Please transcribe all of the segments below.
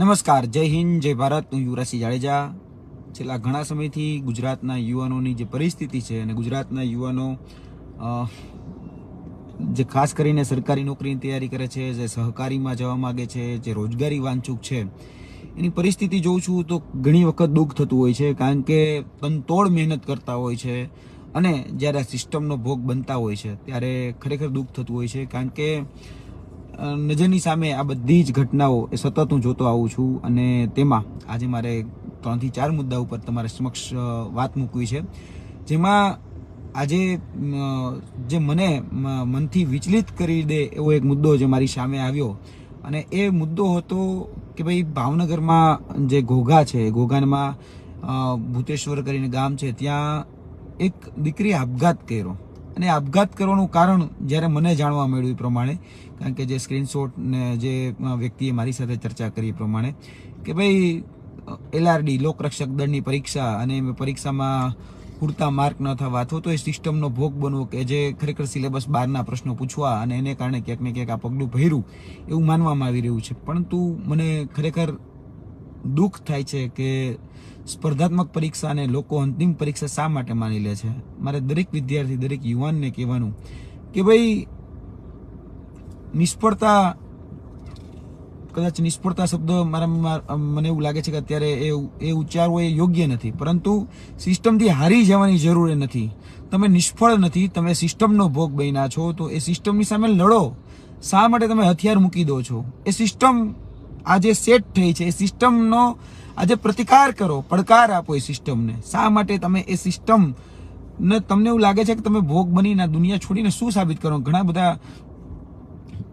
નમસ્કાર, જય હિન્દ, જય ભારત. હું યુવરાજસિંહ જાડેજા. છેલ્લા ઘણા સમયથી ગુજરાતના યુવાનોની જે પરિસ્થિતિ છે અને ગુજરાતના યુવાનો જે ખાસ કરીને સરકારી નોકરીની તૈયારી કરે છે, જે સહકારીમાં જવા માગે છે, જે રોજગારી વાંચુક છે, એની પરિસ્થિતિ જોઉં છું તો ઘણી વખત દુઃખ થતું હોય છે, કારણ કે તનતોડ મહેનત કરતા હોય છે અને જ્યારે આ સિસ્ટમનો ભોગ બનતા હોય છે, ત્યારે ખરેખર દુઃખ થતું હોય છે, કારણ કે નજરની સામે આ બધી જ ઘટનાઓ એ સતત હું જોતો આવું છું અને તેમાં આજે મારે ત્રણથી ચાર મુદ્દા ઉપર તમારા સમક્ષ વાત મૂકવી છે. જેમાં આજે જે મને મનથી વિચલિત કરી દે એવો એક મુદ્દો જે મારી સામે આવ્યો. અને એ મુદ્દો હતો કે ભાઈ ભાવનગરમાં જે ઘોઘા છે ઘોઘામાં ભૂતેશ્વર કરીને ગામ છે, ત્યાં એક દીકરીએ આપઘાત કર્યો. અને આપઘાત કરવાનું કારણ જ્યારે મને જાણવા મળ્યું એ પ્રમાણે, કારણ કે જે સ્ક્રીનશોટ ને જે વ્યક્તિએ મારી સાથે ચર્ચા કરી એ પ્રમાણે, કે ભાઈ એલઆરડી લોકરક્ષક દળની પરીક્ષા અને પરીક્ષામાં પૂરતા માર્ક ન થવા અથવા તો એ સિસ્ટમનો ભોગ બનવો કે જે ખરેખર સિલેબસ બહારના પ્રશ્નો પૂછવા અને એને કારણે ક્યાંક ને ક્યાંક આ પગલું ભર્યું, એવું માનવામાં આવી રહ્યું છે. પરંતુ મને ખરેખર દુઃખ થાય છે કે સ્પર્ધાત્મક પરીક્ષા અને લોકો અંતિમ પરીક્ષા શા માટે માની લે છે? મારે દરેક વિદ્યાર્થી, દરેક યુવાનને કહેવાનું કે ભાઈ, નિષ્ફળતા, કદાચ નિષ્ફળતા શબ્દ મારા- મને એવું લાગે છે કે અત્યારે એ એ ઉચ્ચારવો એ યોગ્ય નથી. પરંતુ સિસ્ટમથી હારી જવાની જરૂર નથી. તમે નિષ્ફળ નથી, તમે સિસ્ટમનો ભોગ બન્યા છો, તો એ સિસ્ટમની સામે લડો. શા માટે તમે હથિયાર મૂકી દો છો? એ સિસ્ટમ આજે સેટ થઈ છે. એ સિસ્ટમનો આજે પ્રતિકાર કરો, પડકાર આપો એ સિસ્ટમને. શા માટે તમે એ સિસ્ટમ ને તમને એવું લાગે છે કે તમે ભોગ બનીને દુનિયા છોડીને શું સાબિત કરો? ઘણા બધા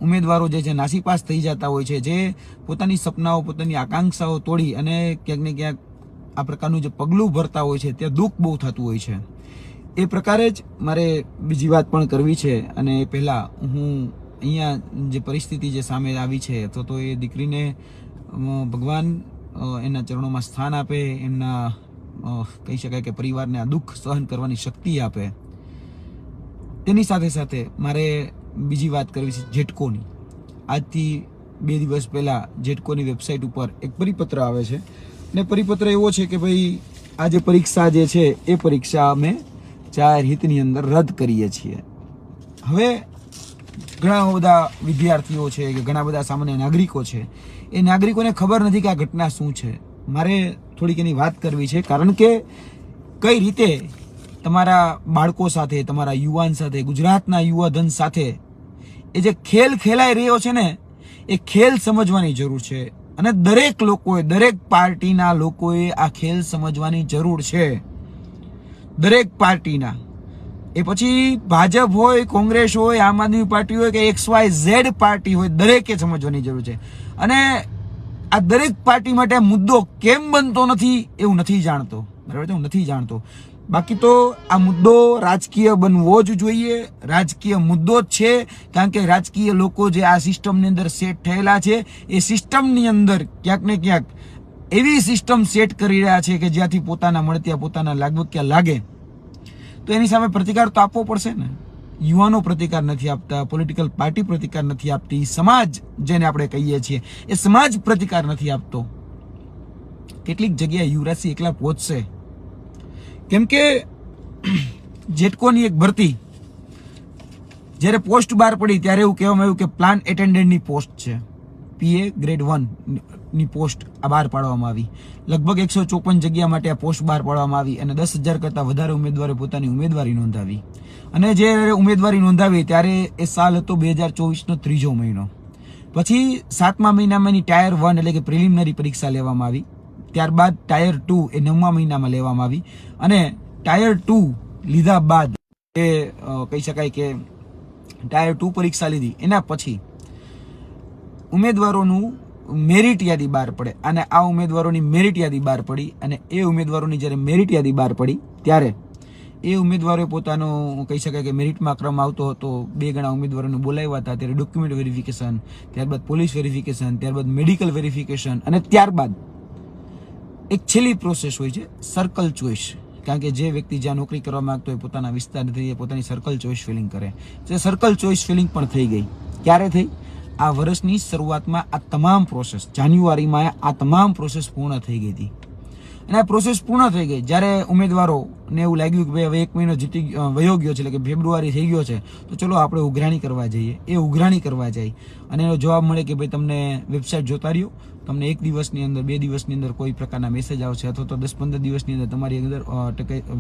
ઉમેદવારો જે છે નાસીપાસ થઈ જતા હોય છે, જે પોતાની સપનાઓ, પોતાની આકાંક્ષાઓ તોડી અને ક્યાંક ને ક્યાંક આ પ્રકારનું જે પગલું ભરતા હોય છે, ત્યાં દુઃખ બહુ થતું હોય છે. એ પ્રકારે જ મારે બીજી વાત પણ કરવી છે અને એ પહેલાં હું અહીંયા જે પરિસ્થિતિ જે સામે આવી છે, તો તો એ દીકરીને ભગવાન એના ચરણોમાં સ્થાન આપે, એમના કહી શકાય કે પરિવારને આ દુઃખ સહન કરવાની શક્તિ આપે. તેની સાથે સાથે મારે બીજી વાત કરવી છે જેટકોની આજથી બે દિવસ પહેલાં જેટકોની વેબસાઇટ ઉપર એક પરિપત્ર આવે છે. ને પરિપત્ર એવો છે કે ભાઈ, આ જે પરીક્ષા જે છે, એ પરીક્ષા અમે જાહેર હિતની અંદર રદ કરીએ છીએ. હવે ઘણા બધા વિદ્યાર્થીઓ છે કે ઘણા બધા સામાન્ય નાગરિકો છે. એ નાગરિકોને ખબર નથી કે આ ઘટના શું છે. મારે થોડીક એની વાત કરવી છે. કારણ કે કઈ રીતે તમારા બાળકો સાથે, તમારા યુવાન સાથે, ગુજરાતના યુવાધન સાથે એ જે ખેલ ખેલાઈ રહ્યો છે ને, એ ખેલ સમજવાની જરૂર છે. અને દરેક લોકોએ, દરેક પાર્ટીના લોકોએ આ ખેલ સમજવાની જરૂર છે. દરેક પાર્ટીના. એ પછી ભાજપ હોય, કોંગ્રેસ હોય, આમ આદમી પાર્ટી હોય કે એક્સ વાય ઝેડ પાર્ટી હોય, દરેકે સમજવાની જરૂર છે. અને આ દરેક પાર્ટી માટે મુદ્દો કેમ બનતો નથી એવું નથી જાણતો. બરાબર છે? હું નથી જાણતો. બાકી તો આ મુદ્દો રાજકીય બનવો જ જોઈએ. રાજકીય મુદ્દો જ છે. કારણ કે રાજકીય લોકો જે આ સિસ્ટમની અંદર સેટ થયેલા છે, એ સિસ્ટમની અંદર ક્યાંક ને ક્યાંક એવી સિસ્ટમ સેટ કરી રહ્યા છે કે જ્યાંથી પોતાના મળત્યા પોતાના લાગવક્યા લાગે. તો એની સામે પ્રતિકાર તો આપવો પડશે ને? યુવાનો પ્રતિકાર નથી આપતા પોલિટિકલ પાર્ટી પ્રતિકાર નથી આપતી, સમાજ જેને આપણે કહીએ છીએ, એ સમાજ પ્રતિકાર નથી આપતો. કેટલીક જગ્યાએ યુવરાજસિંહ એકલા પહોંચશે. કેમ કે જેટકોની એક ભરતી, જ્યારે પોસ્ટ બહાર પડી, ત્યારે એવું કહેવામાં આવ્યું કે પ્લાન એટેન્ડન્ટની પોસ્ટ છે. પીએ ગ્રેડ વન ની પોસ્ટ આ બહાર પાડવામાં આવી. લગભગ એકસો ચોપન જગ્યા માટે આ પોસ્ટ બહાર પાડવામાં આવી અને દસ હજાર કરતાં વધારે ઉમેદવારે પોતાની ઉમેદવારી નોંધાવી. અને જ્યારે ઉમેદવારી નોંધાવી ત્યારે એ સાલ હતો બે હજાર ચોવીસનો ત્રીજો મહિનો. પછી સાતમા મહિનામાં એની ટાયર વન એટલે કે પ્રિલિમિનરી પરીક્ષા લેવામાં આવી. ત્યારબાદ ટાયર ટુ એ નવમા મહિનામાં લેવામાં આવી અને ટાયર ટુ લીધા બાદ એ કહી શકાય કે ટાયર ટુ પરીક્ષા લીધી. એના પછી ઉમેદવારોનું મેરિટ યાદી બહાર પડે અને આ ઉમેદવારોની મેરિટ યાદી બહાર પડી અને એ ઉમેદવારોની જ્યારે મેરિટ યાદી બહાર પડી, ત્યારે એ ઉમેદવારોએ પોતાનો, કહી શકાય કે મેરિટમાં ક્રમ આવતો હતો. બે ગણા ઉમેદવારોને બોલાવ્યા હતા, ત્યારે ડોક્યુમેન્ટ વેરિફિકેશન ત્યારબાદ પોલીસ વેરિફિકેશન ત્યારબાદ મેડિકલ વેરિફિકેશન અને ત્યારબાદ એક છેલ્લી પ્રોસેસ હોય છે સર્કલ ચોઇસ કારણ કે જે વ્યક્તિ જ્યાં નોકરી કરવા માંગતો હોય, પોતાના વિસ્તારથી પોતાની સર્કલ ચોઇસ ફિલિંગ કરે. જે સર્કલ ચોઇસ ફિલિંગ પણ થઈ ગઈ. ક્યારે થઈ? આ વર્ષની શરૂઆતમાં આ તમામ પ્રોસેસ જાન્યુઆરીમાં આ તમામ પ્રોસેસ પૂર્ણ થઈ ગઈ હતી. અને આ પ્રોસેસ પૂર્ણ થઈ ગઈ. જ્યારે ઉમેદવારોને એવું લાગ્યું કે ભાઈ હવે એક મહિનો જીતી વયો ગયો છે, એટલે કે ફેબ્રુઆરી થઈ ગયો છે, તો ચલો આપણે ઉઘરાણી કરવા જઈએ. એ ઉઘરાણી કરવા જાય. અને એનો જવાબ મળે કે ભાઈ તમને વેબસાઇટ જોતા રહ્યો. તમને એક દિવસની અંદર, બે દિવસની અંદર કોઈ પ્રકારના મેસેજ આવશે અથવા તો દસ પંદર દિવસની અંદર તમારી અંદર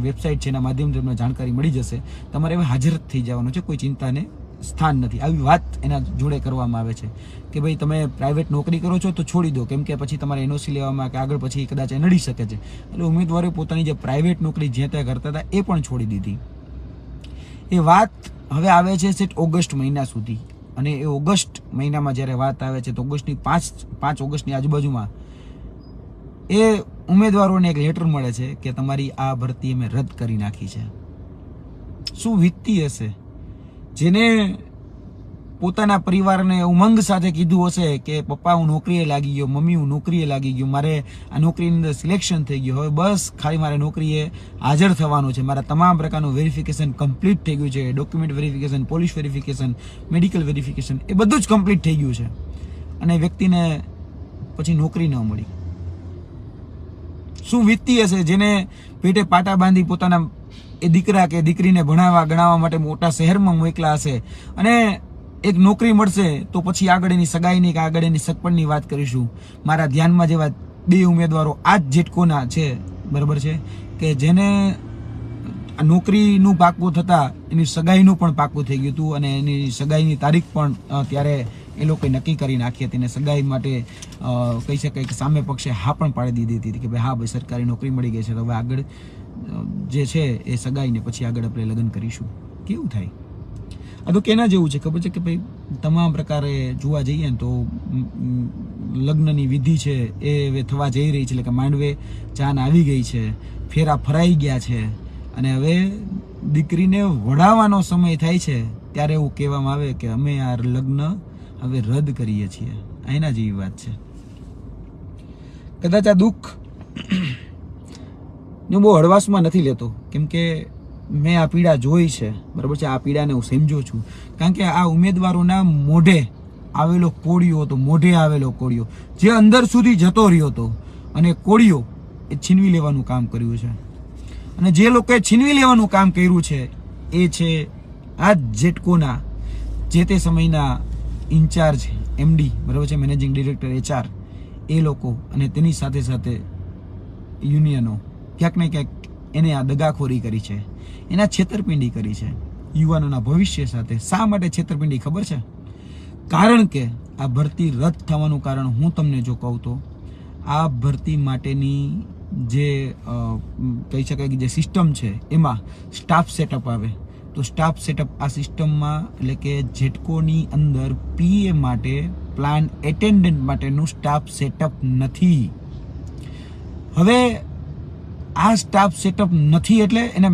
વેબસાઇટ છે એના માધ્યમથી તમને જાણકારી મળી જશે. તમારે હવે હાજર થઈ જવાનું છે. કોઈ ચિંતાને સ્થાન નથી. આવી વાત એના જોડે કરવામાં આવે છે કે ભાઈ તમે પ્રાઇવેટ નોકરી કરો છો તો છોડી દો. કેમ કે પછી તમારે એનઓસી લેવામાં કે આગળ પછી કદાચ એ નડી શકે છે. એટલે ઉમેદવારે પોતાની જે પ્રાઇવેટ નોકરી જે ત્યાં કરતા હતા એ પણ છોડી દીધી. એ વાત હવે આવે છે સેટ ઓગસ્ટ મહિના સુધી. અને એ ઓગસ્ટ મહિનામાં જ્યારે વાત આવે છે તો ઓગસ્ટની પાંચ પાંચ ઓગસ્ટની આજુબાજુમાં એ ઉમેદવારોને એક લેટર મળે છે કે તમારી આ ભરતી અમે રદ કરી નાખી છે. શું વીતતી હશે? જેને પોતાના પરિવારને ઉમંગ સાથે કીધું હશે કે પપ્પા હું નોકરીએ લાગી ગયો મમ્મી હું નોકરીએ લાગી ગયો, મારે આ નોકરીની અંદર સિલેક્શન થઈ ગયું. હવે બસ ખાલી મારે નોકરીએ હાજર થવાનું છે. મારા તમામ પ્રકારનું વેરિફિકેશન કમ્પ્લીટ થઈ ગયું છે. Document verification police verification medical verification એ બધું જ કમ્પ્લીટ થઈ ગયું છે. અને વ્યક્તિને પછી નોકરી ન મળી. શું વીતતી હશે? જેને પેટે પાટા બાંધી પોતાના એ દીકરા કે દીકરીને ભણાવવા, ગણાવવા માટે મોટા શહેરમાં મોકલા હશે અને એક નોકરી મળશે તો પછી આગળ એની સગાઈની કે આગળ એની સગપણની વાત કરીશું. મારા ધ્યાનમાં જેવા બે ઉમેદવારો આ જ જેટકોના છે, બરાબર છે? કે જેને નોકરીનું પાકું થતાં, એની સગાઈનું પણ પાકું થઈ ગયું હતું અને એની સગાઈની તારીખ પણ ત્યારે એ લોકોએ નક્કી કરી નાખી હતી અને સગાઈ માટે કહી શકાય કે સામે પક્ષે હા પણ પાડી દીધી હતી કે ભાઈ હા ભાઈ સરકારી નોકરી મળી ગઈ છે, તો હવે આગળ જે છે એ સગાઈને પછી આગળ આપણે લગ્ન કરીશું. કેવું થાય? આ તો કેના જેવું છે? ખબર છે કે ભાઈ, તમામ પ્રકારે જોવા જઈએ ને તો લગ્નની વિધિ છે એ હવે થવા જઈ રહી છે. એટલે કે માંડવે ચાન આવી ગઈ છે, ફેરા ફરાઈ ગયા છે અને હવે દીકરીને વડાવવાનો સમય થાય છે ત્યારે એવું કહેવામાં આવે કે અમે આ લગ્ન હવે રદ કરીએ છીએ. એના જેવી વાત છે. કદાચ આ દુઃખ હું બહુ હળવાશમાં નથી લેતો, કેમ કે મેં આ પીડા જોઈ છે. બરાબર છે? આ પીડાને હું સમજુ છું. કારણ કે આ ઉમેદવારોના મોઢે આવેલો કોળિયો હતો, મોઢે આવેલો કોળિયો જે અંદર સુધી જતો રહ્યો હતો. અને કોળિયો એ છીનવી લેવાનું કામ કર્યું છે. અને જે લોકોએ છીનવી લેવાનું કામ કર્યું છે, એ છે આ જેટકોના, જે તે સમયના ઇન્ચાર્જ એમડી બરાબર છે? મેનેજિંગ ડિરેક્ટર એચઆર એ લોકો અને તેની સાથે સાથે યુનિયનો. ક્યાંક ને ક્યાંક એને આ દગાખોરી કરી છે, એના છેતરપિંડી કરી છે, યુવાનોના ભવિષ્ય સાથે શા માટે છેતરપિંડી ખબર છે? કારણ કે આ ભરતી રદ થવાનું કારણ હું તમને જો કહું તો, આ ભરતી માટેની જે કહી શકાય કે જે સિસ્ટમ છે, એમાં સ્ટાફ સેટઅપ આવે. તો સ્ટાફ સેટઅપ આ સિસ્ટમમાં એટલે કે જેટકોની અંદર પીએ માટે, પ્લાન એટેન્ડન્ટ માટેનું સ્ટાફ સેટઅપ નથી. હવે આ સ્ટાફ સેટઅપ નથી એટલે એને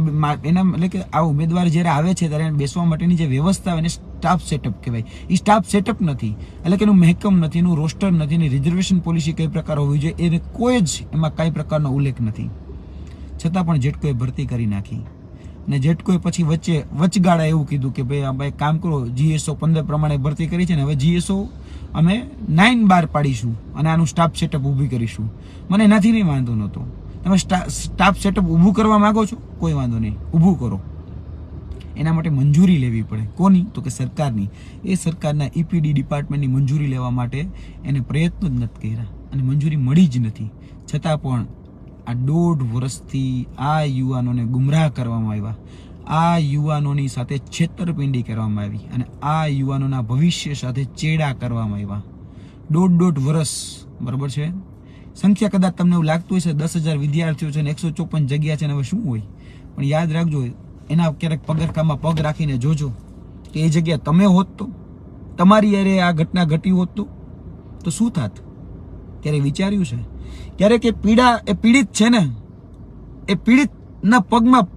એના એટલે કે આ ઉમેદવાર જ્યારે આવે છે ત્યારે એને બેસવા માટેની જે વ્યવસ્થા એને સ્ટાફ સેટઅપ કહેવાય. એ સ્ટાફ સેટઅપ નથી. એટલે કે એનું મહેકમ નથી, એનું રોસ્ટર નથી, એની રિઝર્વેશન પોલિસી કઈ પ્રકાર હોવી જોઈએ, એને કોઈ જ એમાં કઈ પ્રકારનો ઉલ્લેખ નથી. છતાં પણ જેટકોએ ભરતી કરી નાખી. અને જેટકોએ પછી વચ્ચે વચગાળા એવું કીધું કે ભાઈ ભાઈ કામ કરો જીએસઓ પંદર પ્રમાણે ભરતી કરી છે ને હવે જીએસઓ અમે નાઇન બાર પાડીશું અને આનું સ્ટાફ સેટઅપ ઊભી કરીશું. મને એનાથી નહીં વાંધો નહોતો. તમે સ્ટા- સ્ટાફ સેટઅપ ઊભું કરવા માંગો છો? કોઈ વાંધો નહીં. ઊભું કરો. એના માટે મંજૂરી લેવી પડે. કોની? તો કે સરકારની. એ સરકારના ઈપીડી ડિપાર્ટમેન્ટની મંજૂરી લેવા માટે એને પ્રયત્નો જ નથી કર્યા. અને મંજૂરી મળી જ નથી. છતાં પણ આ દોઢ વર્ષથી આ યુવાનોને ગુમરાહ કરવામાં આવ્યા. આ યુવાનોની સાથે છેતરપિંડી કરવામાં આવી અને આ યુવાનોના ભવિષ્ય સાથે ચેડા કરવામાં આવ્યા. દોઢ દોઢ વર્ષ. બરાબર છે? સંખ્યા કદાચ તમને એવું લાગતું હશે, દસ હજાર વિદ્યાર્થીઓ છે ને એકસો ચોપન જગ્યા છે ને હવે શું હોય? પણ યાદ રાખજો, એના ક્યારેક પગરખામાં પગ રાખીને જોજો કે એ જગ્યા તમે હોત તો, તમારી યારે આ ઘટના ઘટી હોત તો તો શું થાત? ત્યારે વિચાર્યું છે. ક્યારેક એ પીડા, એ પીડિત છે ને, એ પીડિતના પગમાં,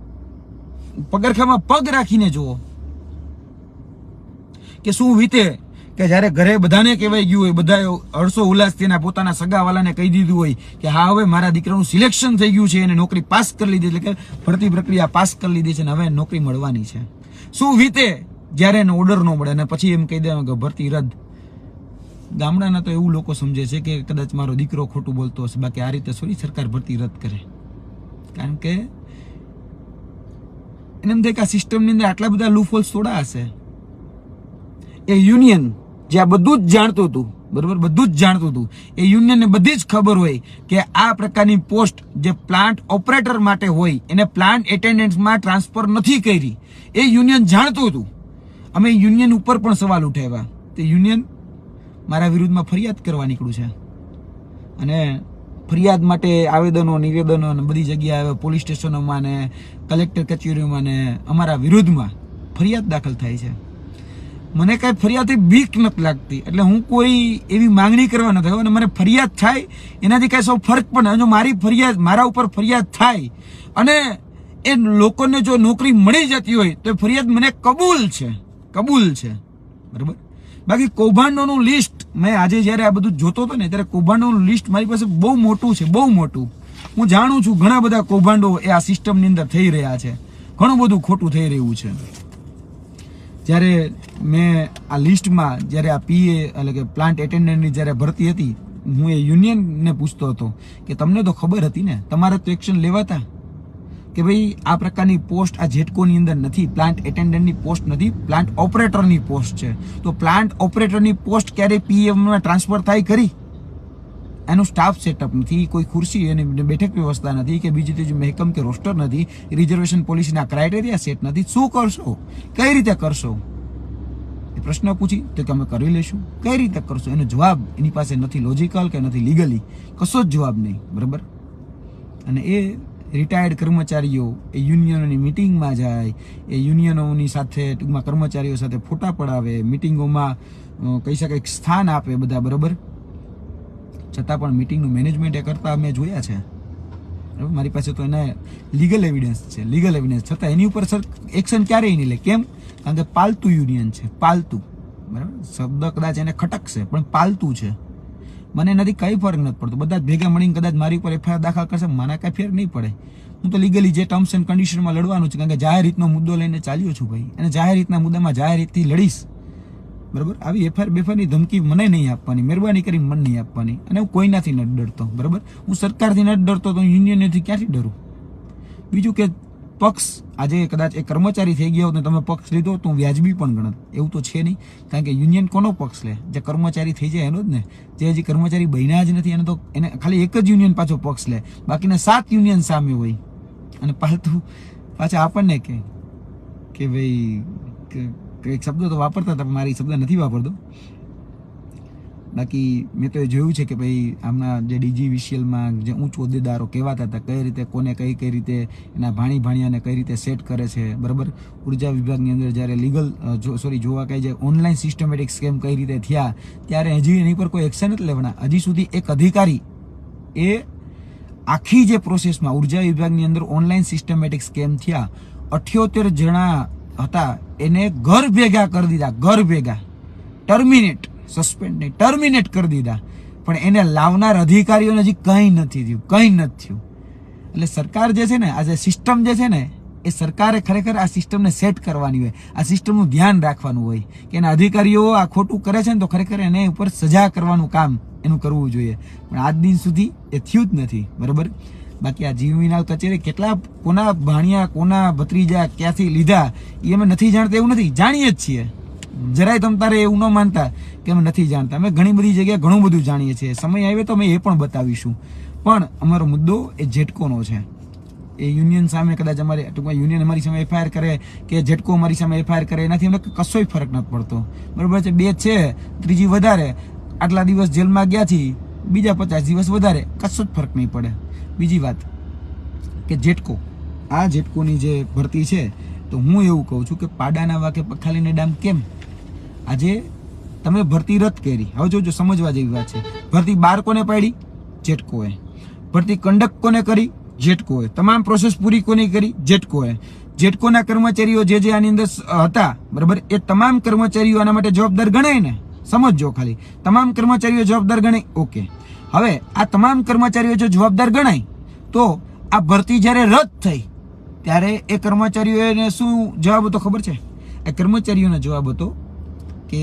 પગરખામાં પગ રાખીને જુઓ કે શું વીતે કે જ્યારે ઘરે બધાને કહેવાય ગયું હોય બધા હર્ષો ઉલ્લાસથી એના પોતાના સગાવાલાને કહી દીધું હોય કે હા, હવે મારા દીકરાનું સિલેક્શન થઈ ગયું છે, એને નોકરી પાસ કરી લીધી એટલે કે ભરતી પ્રક્રિયા પાસ કરી લીધી છે અને હવે નોકરી મળવાની છે. શું વીતે જ્યારે એને ઓર્ડર ન મળે? અને પછી એમ કહી દેવા કે ભરતી રદ. ગામડાના તો એવું લોકો સમજે છે કે કદાચ મારો દીકરો ખોટું બોલતો હશે. બાકી આ રીતે થોડી સરકાર ભરતી રદ કરે. કારણ કે એને એમ થાય કે આ સિસ્ટમની અંદર આટલા બધા લૂફોલ્સ થોડા હશે. એ યુનિયન જે આ બધું જ જાણતું હતું, બરોબર? બધું જ જાણતું હતું. એ યુનિયનને બધી જ ખબર હોય કે આ પ્રકારની પોસ્ટ જે પ્લાન્ટ ઓપરેટર માટે હોય, એને પ્લાન્ટ એટેન્ડન્સમાં ટ્રાન્સફર નથી કરી. એ યુનિયન જાણતું હતું. અમે યુનિયન ઉપર પણ સવાલ ઉઠાવ્યા. તે યુનિયન મારા વિરુદ્ધમાં ફરિયાદ કરવા નીકળ્યું છે. અને ફરિયાદ માટે આવેદનો, નિવેદનો અને બધી જગ્યાએ પોલીસ સ્ટેશનોમાં ને કલેક્ટર કચેરીઓમાં ને અમારા વિરુદ્ધમાં ફરિયાદ દાખલ થાય છે. મને કાંઈ ફરિયાદથી બીક નથી લાગતી. એટલે હું કોઈ એવી માંગણી કરવા નથી અને મને ફરિયાદ થાય, એનાથી કાંઈ સૌ ફરક પણ જો મારી ફરિયાદ, મારા ઉપર ફરિયાદ થાય અને એ લોકોને જો નોકરી મળી જતી હોય, તો ફરિયાદ મને કબૂલ છે. કબૂલ છે. બરાબર? બાકી કૌભાંડોનું લિસ્ટ મેં આજે જ્યારે આ બધું જોતો હતો ને, ત્યારે કૌભાંડોનું લિસ્ટ મારી પાસે બહુ મોટું છે, બહુ મોટું. હું જાણું છું ઘણા બધા કૌભાંડો એ આ સિસ્ટમની અંદર થઈ રહ્યા છે. ઘણું બધું ખોટું થઈ રહ્યું છે. જ્યારે મેં આ લિસ્ટમાં જ્યારે આ પીએ એટલે કે પ્લાન્ટ એટેન્ડન્ટની જ્યારે ભરતી હતી, હું એ યુનિયનને પૂછતો હતો કે તમને તો ખબર હતી ને, તમારે તો એક્શન લેવાતા? કે ભાઈ આ પ્રકારની પોસ્ટ આ જેટકોની અંદર નથી પ્લાન્ટ એટેન્ડન્ટની પોસ્ટ નથી પ્લાન્ટ ઓપરેટરની પોસ્ટ છે. તો પ્લાન્ટ ઓપરેટરની પોસ્ટ ક્યારે પીએમમાં ટ્રાન્સફર થાય કરી એનું સ્ટાફ સેટઅપ નથી, કોઈ ખુરશી એની બેઠક વ્યવસ્થા નથી કે બીજી ત્રીજી મહેકમ કે રોસ્ટર નથી રિઝર્વેશન પોલિસીના ક્રાઇટેરિયા સેટ નથી. શું કરશો? કઈ રીતે કરશો? એ પ્રશ્ન પૂછી તો કે અમે કરી લઈશું કઈ રીતે કરશો? એનો જવાબ એની પાસે નથી લોજિકલ કે નથી લીગલી કશો જ જવાબ નહીં. બરાબર? અને એ રિટાયર્ડ કર્મચારીઓ, એ યુનિયનોની મિટિંગમાં જાય, એ યુનિયનોની સાથે, ટૂંકમાં કર્મચારીઓ સાથે ફોટા પડાવે મિટિંગોમાં કહી શકાય સ્થાન આપે બધા. બરાબર? છતાં પણ મિટિંગનું મેનેજમેન્ટ એ કરતા અમે જોયા છે. બરાબર? મારી પાસે તો એને લીગલ એવિડન્સ છે લીગલ એવિડન્સ છતાં એની ઉપર સર એક્શન ક્યારેય નહીં લે. કેમ? કારણ કે પાલતુ યુનિયન છે, પાલતુ. બરાબર? શબ્દ કદાચ એને ખટકશે, પણ પાલતુ છે. મને એનાથી કઈ ફરક નથી પડતો. બધા ભેગા મળીને કદાચ મારી ઉપર એફઆઈઆર દાખલ કરશે મને કાંઈ ફેર નહીં પડે. હું તો લીગલી જે ટર્મ્સ એન્ડ કન્ડિશનમાં લડવાનું છે, કારણ કે જાહેર રીતનો મુદ્દો લઈને ચાલ્યો છું ભાઈ. અને જાહેર રીતના મુદ્દામાં જાહેર રીતથી લડીશ. બરાબર? આવી એફઆઈઆર બેફારની ધમકી મને નહીં આપવાની, મહેરબાની કરી મને નહીં આપવાની. અને હું કોઈનાથી નથી ડરતો, બરાબર? હું સરકારથી નથી ડરતો, તો યુનિયનથી ક્યાંથી ડરું? બીજું કે પક્ષ, આજે કદાચ એ કર્મચારી થઈ ગયા હોત ને તમે પક્ષ લીધો તો વ્યાજબી પણ ગણત. એવું તો છે નહીં. કારણ કે યુનિયન કોનો પક્ષ લે? જે કર્મચારી થઈ જાય એનો જ ને. જે હજી કર્મચારી બન્યા જ નથી, એને તો એને ખાલી એક જ યુનિયન પાછો પક્ષ લે. બાકીના સાત યુનિયન સામે હોય. અને પાલતુ પાછા આપણને કહે કે ભાઈ કે એક શબ્દ તો વાપરતા હતા, પણ મારી શબ્દ નથી વાપરતો. બાકી મેં તો એ જોયું છે કે ભાઈ આમના જે ડીજી વિશિયલમાં જે ઉચ્ચ હોદ્દેદારો કહેવાતા હતા, કઈ રીતે, કોને કઈ કઈ રીતે એના ભાણી ભાણિયાને કઈ રીતે સેટ કરે છે, બરાબર? ઊર્જા વિભાગની અંદર જ્યારે લીગલ સોરી, જોવા કહે છે ઓનલાઈન સિસ્ટમેટિક સ્કેમ કઈ રીતે થયા, ત્યારે હજી એની પર કોઈ એક્શન નથી લેવાના. હજી સુધી એક અધિકારી એ આખી જે પ્રોસેસમાં ઊર્જા વિભાગની અંદર ઓનલાઈન સિસ્ટમેટિક સ્કેમ થયા, અઠ્યોતેર જણા હતા. એને ઘર ભેગા કરી દીધા, ઘર ભેગા. ટર્મિનેટ સસ્પેન્ડ નહીં ટર્મિનેટ કરી દીધા. પણ એને લાવનાર અધિકારીઓને હજી કંઈ નથી થયું, કંઈ નથી થયું. એટલે સરકાર જે છે ને, આ જે સિસ્ટમ જે છે ને, એ સરકારે ખરેખર આ સિસ્ટમને સેટ કરવાની હોય. આ સિસ્ટમનું ધ્યાન રાખવાનું હોય. કે એના અધિકારીઓ આ ખોટું કરે છે ને, તો ખરેખર એને ઉપર સજા કરવાનું કામ એનું કરવું જોઈએ. પણ આજ દિન સુધી એ થયું જ નથી. બરાબર? બાકી આ જીવવિનાલ કચેરી કેટલા કોના ભાણિયા, કોના ભત્રીજા ક્યાંથી લીધા, એ અમે નથી જાણતા, એવું નથી. જાણીએ જ છીએ. જરાય તમ તારે એવું ન માનતા કે અમે નથી જાણતા. અમે ઘણી બધી જગ્યાએ ઘણું બધું જાણીએ છીએ. સમય આવે તો અમે એ પણ બતાવીશું. પણ અમારો મુદ્દો એ જેટકોનો છે. એ યુનિયન સામે કદાચ અમારે ટૂંકમાં યુનિયન અમારી સામે એફઆઈઆર કરે કે જેટકો અમારી સામે એફઆઈઆર કરે, એનાથી અમને કશોય ફરક નથી પડતો. બરાબર છે? બે છે, ત્રીજી વધારે. આટલા દિવસ જેલમાં ગયા છી, બીજા પચાસ દિવસ વધારે. કશો જ ફરક નહીં પડે. બીજી વાત કે જેટકો. આ જેટકોની જે ભરતી છે, તો હું એવું કહું છું કે પાડાના વાકે પખાલીને ડામ કેમ? આજે તમે ભરતી રદ કરી. હવે જોજો, સમજવા જેવી વાત છે. ભરતી બાર કોને પાડી? જેટકોએ. ભરતી કંડક કોને કરી? જેટકોએ. તમામ પ્રોસેસ પૂરી કોને કરી? જેટકોએ. જેટકોના કર્મચારીઓ જે જે આની અંદર હતા, બરાબર, એ તમામ કર્મચારીઓ આના માટે જવાબદાર ગણાય ને? સમજજો ખાલી. તમામ કર્મચારીઓ જવાબદાર ગણાય? ઓકે. હવે આ તમામ કર્મચારીઓ જો જવાબદાર ગણાય, તો આ ભરતી જ્યારે રદ થઈ, ત્યારે એ કર્મચારીઓને શું જવાબ હતો ખબર છે? એ કર્મચારીઓનો જવાબ હતો કે